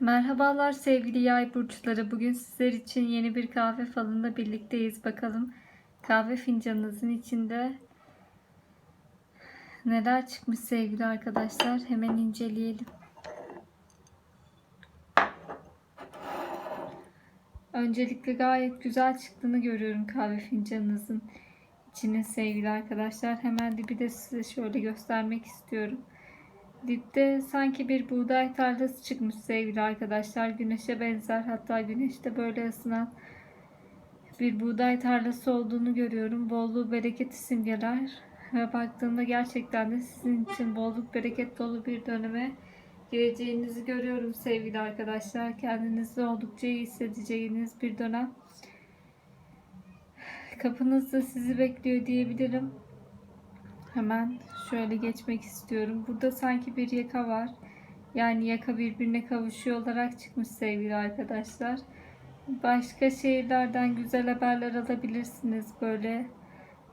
Merhabalar sevgili yay burçları. Bugün sizler için yeni bir kahve falında birlikteyiz. Bakalım kahve fincanınızın içinde neler çıkmış sevgili arkadaşlar. Hemen inceleyelim. Öncelikle gayet güzel çıktığını görüyorum kahve fincanınızın içine sevgili arkadaşlar. Hemen dibi de size şöyle göstermek istiyorum. Dipte sanki bir buğday tarlası çıkmış sevgili arkadaşlar. Güneşe benzer hatta güneşte böyle ısınan bir buğday tarlası olduğunu görüyorum. Bolluğu bereket simgeler. Ve baktığımda gerçekten de sizin için bolluk bereket dolu bir döneme gireceğinizi görüyorum sevgili arkadaşlar. Kendinizi oldukça iyi hissedeceğiniz bir dönem. Kapınızda sizi bekliyor diyebilirim. Hemen şöyle geçmek istiyorum. Burada sanki bir yaka var. Yani yaka birbirine kavuşuyor olarak çıkmış sevgili arkadaşlar. Başka şehirlerden güzel haberler alabilirsiniz böyle.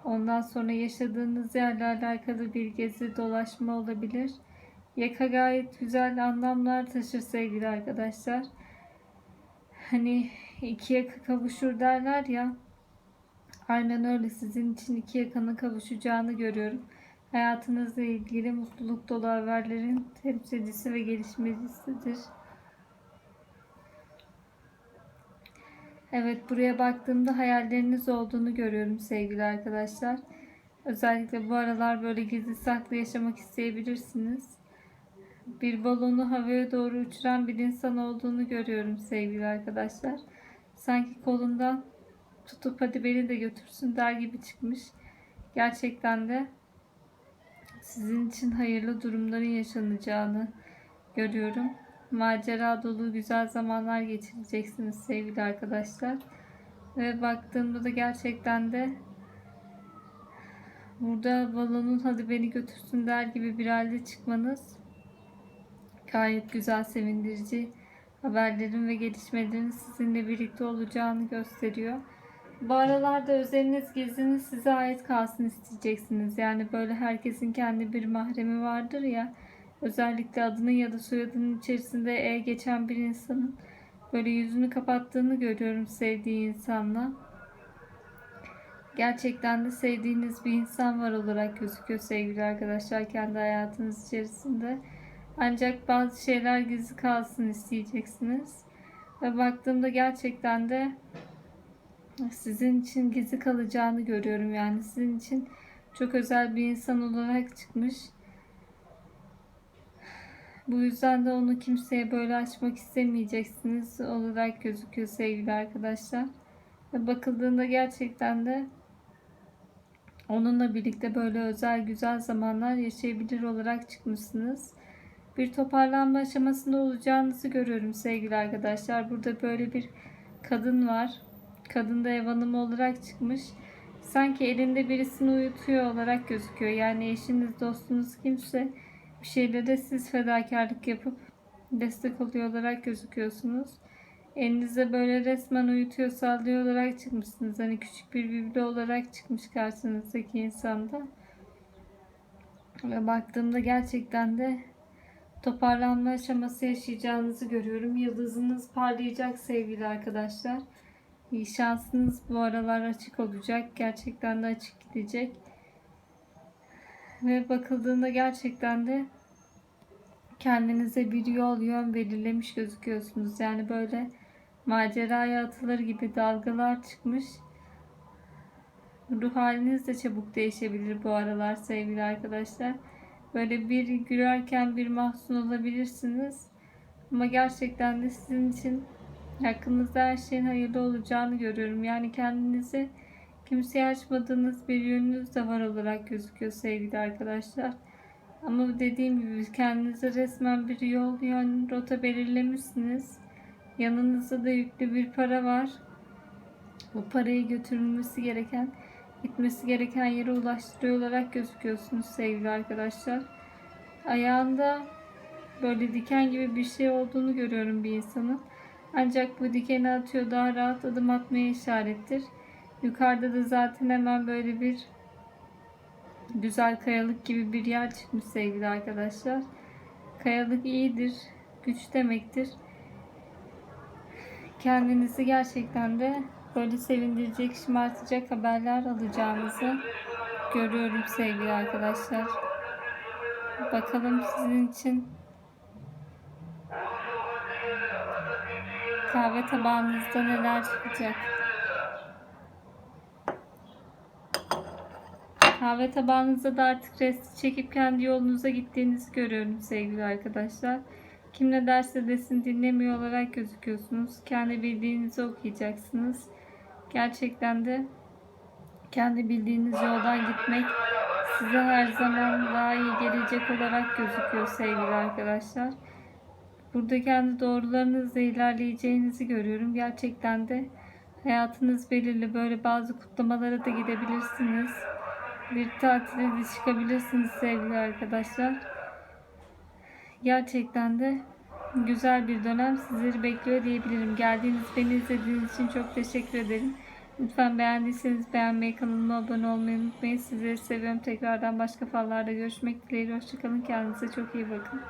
Ondan sonra yaşadığınız yerle alakalı bir gezi dolaşma olabilir. Yaka gayet güzel anlamlar taşır sevgili arkadaşlar. Hani iki yaka kavuşur derler ya. Aynen öyle sizin için iki yakanın kavuşacağını görüyorum. Hayatınızla ilgili mutluluk dolu haberlerin temsilcisi ve gelişmecisidir. Evet buraya baktığımda hayalleriniz olduğunu görüyorum sevgili arkadaşlar. Özellikle bu aralar böyle gizli saklı yaşamak isteyebilirsiniz. Bir balonu havaya doğru uçuran bir insan olduğunu görüyorum sevgili arkadaşlar. Sanki kolundan tutup hadi beni de götürsün der gibi çıkmış. Gerçekten de sizin için hayırlı durumların yaşanacağını görüyorum. Macera dolu güzel zamanlar geçireceksiniz sevgili arkadaşlar. Ve baktığımda da gerçekten de burada balonun hadi beni götürsün der gibi bir halde çıkmanız gayet güzel sevindirici haberlerin ve gelişmelerin sizinle birlikte olacağını gösteriyor. Bu aralarda özeliniz gizliniz size ait kalsın isteyeceksiniz. Yani böyle herkesin kendi bir mahremi vardır ya. Özellikle adının ya da soyadının içerisinde E geçen bir insanın böyle yüzünü kapattığını görüyorum sevdiği insanla. Gerçekten de sevdiğiniz bir insan var olarak gözüküyor sevgili arkadaşlar kendi hayatınız içerisinde. Ancak bazı şeyler gizli kalsın isteyeceksiniz. Ve baktığımda gerçekten de sizin için gizli kalacağını görüyorum. Yani sizin için çok özel bir insan olarak çıkmış. Bu yüzden de onu kimseye böyle açmak istemeyeceksiniz olarak gözüküyor sevgili arkadaşlar. Ve bakıldığında gerçekten de onunla birlikte böyle özel güzel zamanlar yaşayabilir olarak çıkmışsınız. Bir toparlanma aşamasında olacağınızı görüyorum sevgili arkadaşlar. Burada böyle bir kadın var. Kadın da ev hanımı olarak çıkmış. Sanki elinde birisini uyutuyor olarak gözüküyor. Yani eşiniz, dostunuz kimse bir şeylere siz fedakarlık yapıp destek oluyor olarak gözüküyorsunuz. Elinizde böyle resmen uyutuyor, sallıyor olarak çıkmışsınız. Hani küçük bir biblo olarak çıkmış karşınızdaki insanda. Ve baktığımda gerçekten de toparlanma aşaması yaşayacağınızı görüyorum. Yıldızınız parlayacak sevgili arkadaşlar. Şansınız bu aralar açık olacak. Gerçekten de açık gidecek. Ve bakıldığında gerçekten de kendinize bir yol yön belirlemiş gözüküyorsunuz. Yani böyle maceraya atılır gibi dalgalar çıkmış. Ruh haliniz de çabuk değişebilir bu aralar sevgili arkadaşlar. Böyle bir gülerken bir mahzun olabilirsiniz. Ama gerçekten de sizin için hakkınızda her şeyin hayırlı olacağını görüyorum. Yani kendinizi kimseye açmadığınız bir yönünüz de var olarak gözüküyor sevgili arkadaşlar. Ama dediğim gibi kendinize resmen bir yol, yön, rota belirlemişsiniz. Yanınızda da yüklü bir para var. Bu parayı götürülmesi gereken, gitmesi gereken yere ulaştırıyor olarak gözüküyorsunuz sevgili arkadaşlar. Ayağında böyle diken gibi bir şey olduğunu görüyorum bir insanın. Ancak bu dikeni atıyor daha rahat adım atmaya işarettir. Yukarıda da zaten hemen böyle bir güzel kayalık gibi bir yer çıkmış sevgili arkadaşlar. Kayalık iyidir, güç demektir. kendinizi gerçekten de böyle sevindirecek, şımartacak haberler alacağınızı görüyorum sevgili arkadaşlar. Bakalım sizin için kahve tabağınızda neler çıkacak. Kahve tabağınızda da artık resti çekip kendi yolunuza gittiğinizi görüyorum sevgili arkadaşlar. Kim ne derse desin dinlemiyor olarak gözüküyorsunuz. Kendi bildiğinizi okuyacaksınız. Gerçekten de kendi bildiğiniz yoldan gitmek size her zaman daha iyi gelecek olarak gözüküyor sevgili arkadaşlar. Burada kendi doğrularınızla ilerleyeceğinizi görüyorum. Gerçekten de hayatınız belirli. Böyle bazı kutlamalara da gidebilirsiniz. Bir tatile de çıkabilirsiniz sevgili arkadaşlar. Gerçekten de güzel bir dönem sizleri bekliyor diyebilirim. Geldiğiniz, beni izlediğiniz için çok teşekkür ederim. Lütfen beğendiyseniz beğenmeyi, kanalıma abone olmayı unutmayın. Sizleri seviyorum. Tekrardan başka fallarda görüşmek dileğiyle. Hoşçakalın. Kendinize çok iyi bakın.